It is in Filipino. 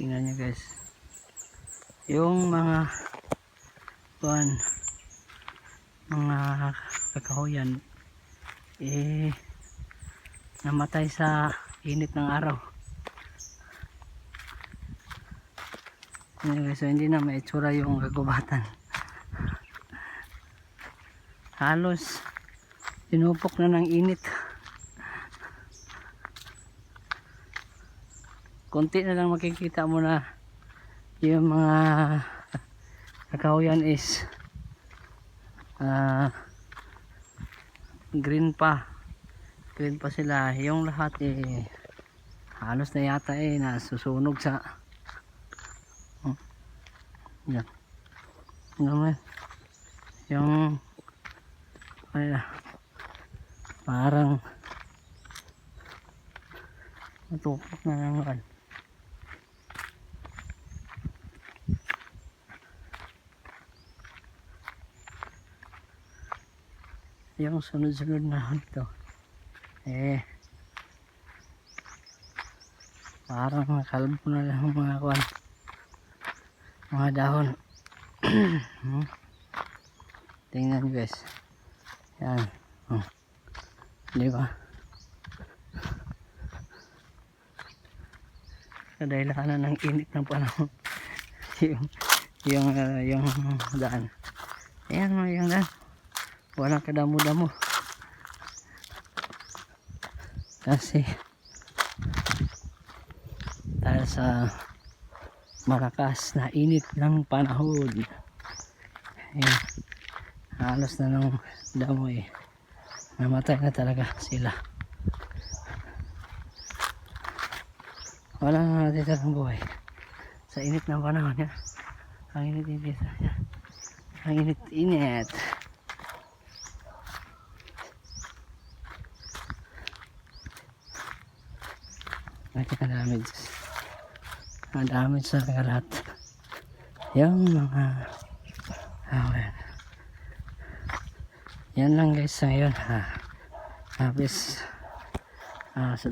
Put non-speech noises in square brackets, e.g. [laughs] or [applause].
tingnan nyo guys. Yung mga kuan mga kakahuyan eh namatay sa init ng araw. Guys, so hindi na may itsura yung kagubatan. Halos tinupok na ng init konti na lang makikita mo na yung mga kakahuyan is ah, green pa. Green pa sila. Yung lahat eh halos na yata eh nasusunog sa oh, yan. Naman yung ano na parang matupok na naman yung sunod-sunod na ito eh parang nakalbo na lang ang mga kwan. Mga dahon. [clears throat] Hmm. tingnan nyo guys. Yan. Oh. di ba? Kadahilanan ng init ng panahon. [laughs] Yung yung ah, yung daan. Ayan mo yung daan walang kadamo-damo kasi dahil sa malakas na init ng panahon Ayan. halos na ng damo eh namatay na talaga sila. Wala na natin ng buhay. Sa init ng panahon yan ang init init yan ang init init Nakaka-damage. Ang damage sa karat. Yung mga awan. Yan lang guys ngayon ha. Habis ah, sa